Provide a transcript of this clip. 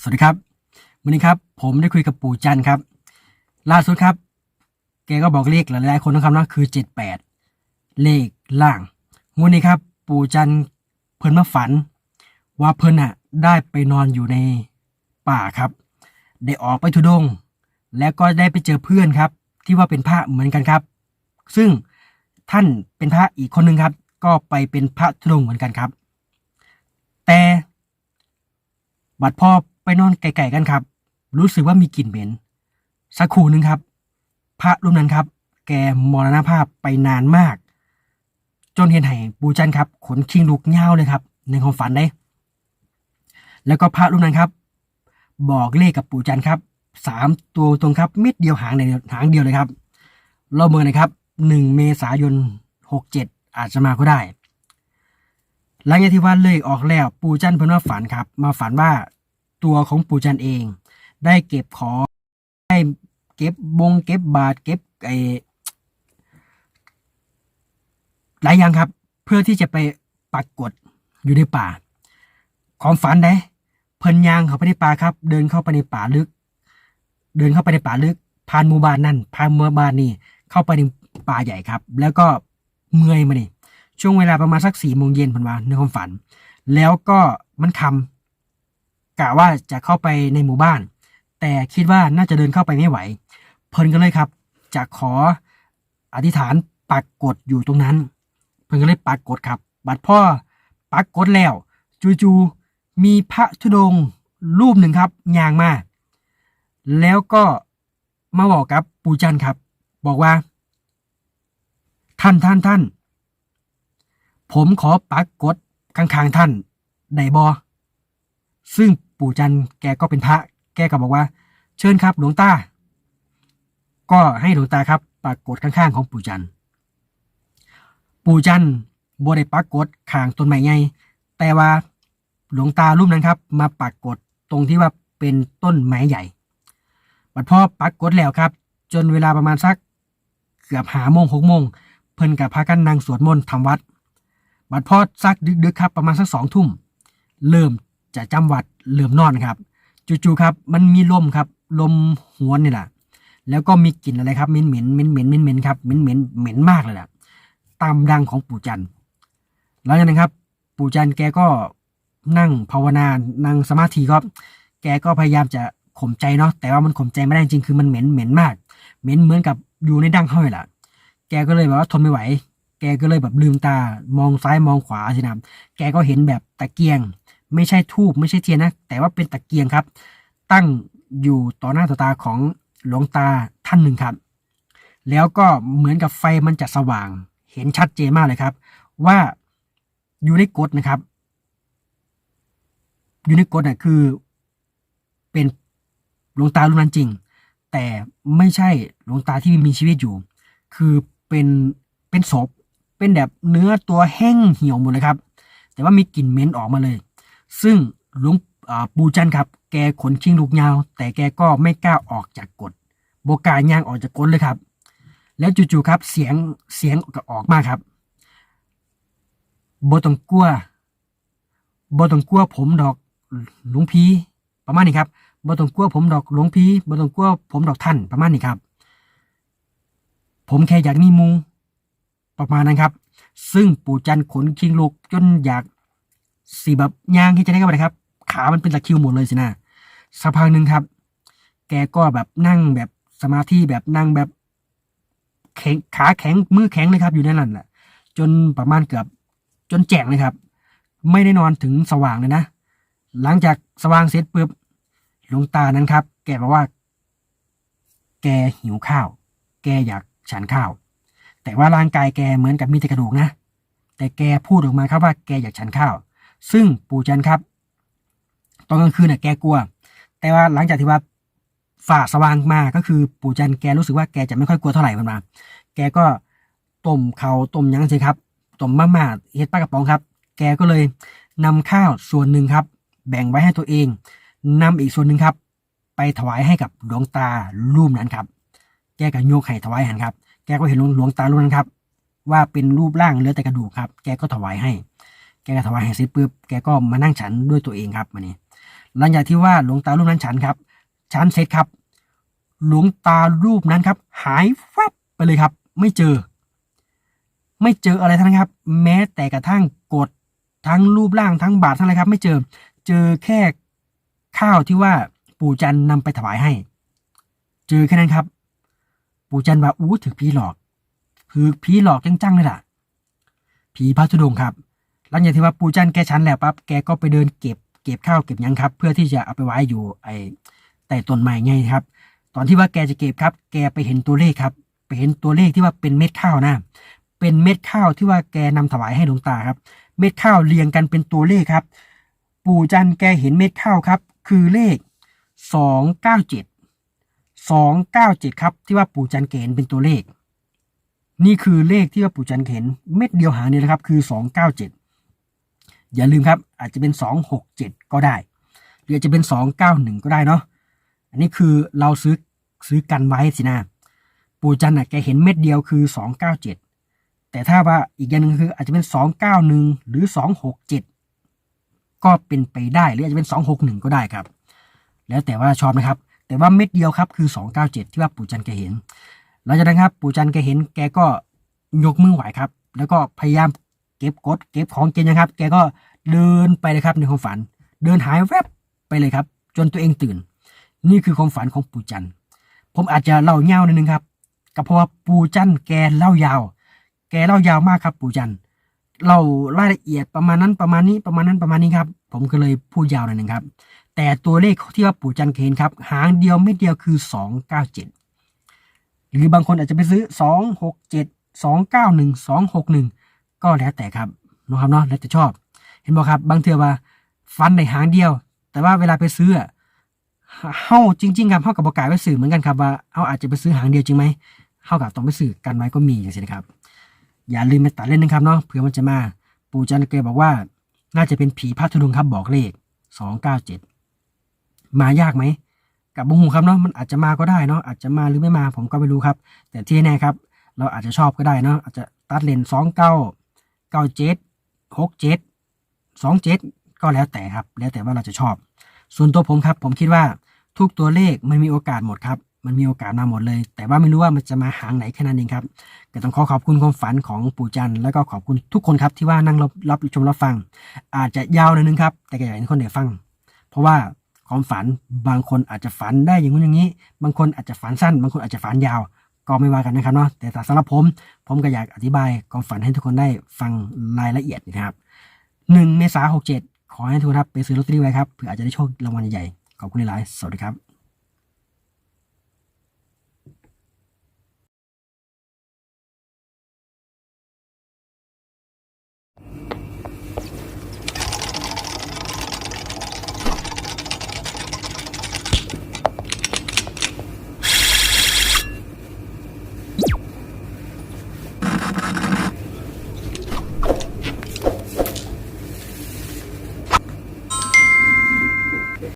สวัสดีครับวันนี้ครับ ผมได้คุยกับปู่จันครับ ล่าสุดครับ แกก็บอกเลขหลายๆคนนะครับนะคือเจ็ดแปดเลขล่างงวดนี้ครับ ปู่จันเพิ่นมาฝัน ว่าเพิ่นอะได้ไปนอนอยู่ในป่าครับ ได้ออกไปทุดง แล้วก็ได้ไปเจอเพื่อนครับ ที่ว่าเป็นพระเหมือนกันครับ ซึ่งท่านเป็นพระอีกคนหนึ่งครับ ก็ไปเป็นพระธุดงเหมือนกันครับ แต่บัดพ่อ ไปนอนไกลๆกันครับ รู้สึกว่ามีกลิ่นเหม็น สักครู่หนึ่งครับ พระรูปนั้นครับ แกมรณภาพไปนานมาก จนเห็นไห้ปูจันครับ ขนคิงลุกเง่าเลยครับ ในความฝันได้ แล้วก็พระรูปนั้นครับ บอกเลขกับปู่จันครับสามตัวตรงครับเม็ดเดียวหางในหางเดียวเลยครับ เราเมือนะครับหนึ่งเมษายนหกเจ็ดอาจจะมาก็ได้หลังจากที่ว่าเลขออกแล้ว ปู่จันเพิ่นมาฝันครับ มาฝันว่า ตัวของปู่จันเอง ได้เก็บของได้เก็บบง เก็บบาทเก็บไอหลายอย่างครับ เพื่อที่จะไปปักกดอยู่ในป่า ความฝันได้เพิ่นยางเขาไปในป่าครับ เดินเข้าไปในป่าลึก เดินเข้าไปในป่าลึกผ่านหมู่บ้านนั่นผ่านหมู่บ้านนี่เข้าไปในป่าใหญ่ครับ แล้วก็เมื่อยมานี่ช่วงเวลาประมาณสักสี่โมงเย็นพันวาในความฝัน แล้วก็มันคำ กะว่าจะเข้าไปในหมู่บ้าน แต่คิดว่าน่าจะเดินเข้าไปไม่ไหว เพิ่นก็เลยครับจะขออธิษฐานปักกดอยู่ตรงนั้น เพิ่นก็เลยปักกดครับ บัดพ่อปักกดแล้วจู่ๆมีพระธุดงรูปหนึ่งครับยางมาแล้วก็มาบอกกับปู่จันครับ บอกว่า ท่านท่านท่าน ผมขอปักกดข้างๆท่านได้บอซึ่ง ปู่จันทร์แกก็เป็นพระ แกก็บอกว่า เชิญครับ หลวงตา ก็ให้หลวงตาครับปักกดข้างๆของปู่จันทร์ปู่จันทร์บ่ได้ปักกดข้างต้นไม้ใหญ่แต่ว่าหลวงตารูปนั้นครับ มาปักกดตรงที่ว่าเป็นต้นไม้ใหญ่บัดพ่อปักกดแล้วครับ จนเวลาประมาณสักเกือบหาโมงหกโมงเพิ่นกับพากันนั่งสวดมนต์ทำวัดบัดพอซักดึกๆครับประมาณสักสองทุ่ม เริ่มจะจำวัด เริ่มนอนครับจู่ๆครับ มันมีลมครับ ลมหวนนี่แหละแล้วก็มีกลิ่นอะไรครับเหม็นเหม็นเหม็นเหม็นเหม็นเหม็นครับเหม็นเหม็นเหม็นมากเลยแหละตามดังของปู่จันหลังจากนั้นครับ ปู่จันแกก็นั่งภาวนานั่งสมาธิครับ แกก็พยายามจะข่มใจเนาะแต่ว่ามันข่มใจไม่ได้จริงคือมันเหม็นเหม็นมาก เหม็นเหมือนกับอยู่ในดั้งห้อยแหละแกก็เลยแบบว่าทนไม่ไหว แกก็เลยแบบลืมตามองซ้ายมองขวาสินะแกก็เห็นแบบตะเกียง ไม่ใช่ทูบไม่ใช่เทียนนะ แต่ว่าเป็นตะเกียงครับ ตั้งอยู่ต่อหน้าต่อตาของหลวงตาท่านหนึ่งครับ แล้วก็เหมือนกับไฟมันจะสว่าง เห็นชัดเจนมากเลยครับ ว่าอยู่ในกฎนะครับ อยู่ในกฎน่ะคือเป็นหลวงตารุ่นนั้นจริง แต่ไม่ใช่หลวงตาที่มีชีวิตอยู่ คือเป็นเป็นศพเป็นแบบเนื้อตัวแห้งเหี่ยวหมดเลยครับ แต่ว่ามีกลิ่นเหม็นออกมาเลย ซึ่งหลวงปู่จันทร์ครับ แกขนชิงลูกยาว แต่แกก็ไม่กล้าออกจากกฎโบกาย่างออกจากกฎเลยครับ แล้วจู่ๆครับเสียงเสียงก็ออกมาครับโบต้องกลัวโบต้องกลัวผมดอกหลวงพี่ประมาณนี้ครับบ่ต้องกลัวผมดอกหลวงพี่บ่ต้องกลัวผมดอกท่านประมาณนี้ครับ ผมแค่อยากมีมูประมาณนั้นครับ ซึ่งปู่จันทร์ขนคิงลูกจนอยาก สีแบบย่างที่จะได้กันไปครับ ขามันเป็นตะคิวหมดเลยสินะสักพักหนึ่งครับ แกก็แบบนั่งแบบสมาธิแบบนั่งแบบแข็งขาแข็งมือแข็งเลยครับอยู่ในนั้นแหละจนประมาณเกือบจนแจ้งเลยครับ ไม่ได้นอนถึงสว่างเลยนะ หลังจากสว่างเสร็จปุ๊บหลวงตานั้นครับ แกบอกว่า แกหิวข้าว แกอยากฉันข้าว แต่ว่าร่างกายแกเหมือนกับมีแต่กระดูกนะ แต่แกพูดออกมาครับว่าแกอยากฉันข้าว ซึ่งปู่จันครับ ตอนกลางคืนน่ะแกกลัว แต่ว่าหลังจากที่ว่าฝ่าสว่างมาก็คือปู่จันแกรู้สึกว่าแกจะไม่ค่อยกลัวเท่าไหร่มันมา แกก็ต้มเขาต้มยังสิครับต้มมาม่าเฮ็ดปลากระป๋องครับ แกก็เลยนำข้าวส่วนหนึ่งครับ แบ่งไว้ให้ตัวเองนำอีกส่วนหนึ่งครับ ไปถวายให้กับหลวงตารูปนั้นครับ แกก็โยกให้ถวายหันครับ แกก็เห็นหลวงตารูปนั้นครับ ว่าเป็นรูปร่างเหลือแต่กระดูกครับ แกก็ถวายให้ กก็ถวายให้เสร็จปุ๊บแกก็มานั่งฉันด้วยตัวเองครับมานี่หลังจากที่ว่าหลวงตารูปนั้นฉันครับ ฉันเสร็จครับ หลวงตารูปนั้นครับ หายวับไปเลยครับ ไม่เจอ ไม่เจออะไรทั้งนั้นครับ แม้แต่กระทั่งกดทั้งรูปร่างทั้งบาททั้งอะไรครับ ไม่เจอ เจอแค่ข้าวที่ว่าปู่จันทร์นำไปถวายให้ เจอแค่นั้นครับ ปู่จันว่าอู้ถือผีหลอกถือผีหลอกจังๆเลยล่ะผีพระธุดงครับ หลังจากที่ว่าปู่จันแกชั้นแล้วปั๊บแกก็ไปเดินเก็บเก็บข้าวเก็บยังครับ เพื่อที่จะเอาไปไว้อยู่ไอ้ใต้ต้นไม้ไงครับ ตอนที่ว่าแกจะเก็บครับ แกไปเห็นตัวเลขครับ ไปเห็นตัวเลขที่ว่าเป็นเม็ดข้าวนะเป็นเม็ดข้าวที่ว่าแกนำถวายให้หลวงตาครับ เม็ดข้าวเรียงกันเป็นตัวเลขครับ ปู่จันแกเห็นเม็ดข้าวครับ คือเลขสองเก้าเจ็ดสองเก้าเจ็ดครับ ที่ว่าปู่จันทร์แกเห็นเป็นตัวเลข นี่คือเลขที่ว่าปู่จันเห็นเม็ดเดียวหางเดียนะครับ คือสองเก้าเจ็ด อย่าลืมครับ อาจจะเป็นสองหกเจ็ดก็ได้ หรืออาจจะเป็นสองเก้าหนึ่งก็ได้เนาะอันนี้คือเราซื้อซื้อกันไว้สินะปู่จันน่ะแกเห็นเม็ดเดียวคือสองเก้าเจ็ดแต่ถ้าว่าอีกอย่างหนึ่งคืออาจจะเป็นสองเก้าหรือสองหกเจ็ดก็เป็นไปได้หรืออาจจะเป็นสองหกหนึ่งก็ได้ครับ แล้วแต่ว่าชอบนะครับ แต่ว่าเม็ดเดียวครับคือสองเก้าเจ็ดที่ว่าปู่จันแกเห็นหลังจากนั้นครับปู่จันแกเห็นแกก็ยกมือไหวครับ แล้วก็พยายาม เก็บกดเก็บของกณฑ์นะครับ แกก็เดินไปเลยครับในความฝัน เดินหายแวบไปเลยครับ จนตัวเองตื่น นี่คือความฝันของปู่จันผมอาจจะเล่าเงาหนิดนึงครับก็เพราะว่าปู่จันแกเล่ายาว แกเล่ายาวมากครับปู่จันทร์เล่ารายละเอียดประมาณนั้นประมาณนี้ประมาณนั้นประมาณนี้ครับ ผมก็เลยพูดยาวหน่อยหนึงครับ แต่ตัวเลขที่ว่าปู่จันเห็นครับ หางเดียวไม่เดียวคือสองเก้าเจ็ดหรือบางคนอาจจะไปซื้อสองหกเจ็ดสองเก้าหนึ่งสองหกหนึ่ง ก็แล้วแต่ครับนะครับเนาะแล้วแต่ชอบ เห็นบอกครับ บางเทือว่าฟันในหางเดียว แต่ว่าเวลาไปซื้ออะเฮาจริง ๆ ครับเฮากับบกกายไว้สื่อเหมือนกันครับว่าเฮาอาจจะไปซื้อหางเดียวจริงไหมเฮากับต้องไปซื้อกันไว้ก็มีอย่างนี้นะครับ อย่าลืมไปตัดเล่นนะครับเนาะเผื่อมันจะมา ปู่จันทร์เกบอกว่า น่าจะเป็นผีพัทลุงครับบอกเลขสองเก้าเจ็ดมายากไหมกับบุงหูครับเนาะมันอาจจะมาก็ได้เนาะอาจจะมาหรือไม่มาผมก็ไม่รู้ครับ แต่ที่แน่ครับ เราอาจจะชอบก็ได้เนาะอาจจะตัดเลนสองเก้า เก้าเจ็ดหกเจ็ดสองเจ็ดก็แล้วแต่ครับ แล้วแต่ว่าเราจะชอบ ส่วนตัวผมครับ ผมคิดว่าทุกตัวเลขมันมีโอกาสหมดครับ มันมีโอกาสมาหมดเลย แต่ว่าไม่รู้ว่ามันจะมาหางไหนแค่นั้นเองครับก็ต้องขอขอบคุณความฝันของปู่จันแล้วก็ขอบคุณทุกคนครับที่ว่านั่งรับรับชมรับฟัง อาจจะยาวหน่อยนึงครับ แต่ก็อยากให้คนได้ฟัง เพราะว่าความฝันบางคนอาจจะฝันได้อย่างนู้นอย่างนี้ บางคนอาจจะฝันสั้น บางคนอาจจะฝันยาว ก็ไม่ว่ากันนะครับเนาะแต่สำหรับผม ผมก็อยากอธิบายความฝันให้ทุกคนได้ฟังรายละเอียดนะครับหนึ่งเมษาหกเจ็ดขอให้ทุกท่านไปซื้อลอตเตอรี่ไว้ครับเผื่ออาจจะได้โชครางวัลใหญ่ๆขอบคุณหลาย สวัสดีครับ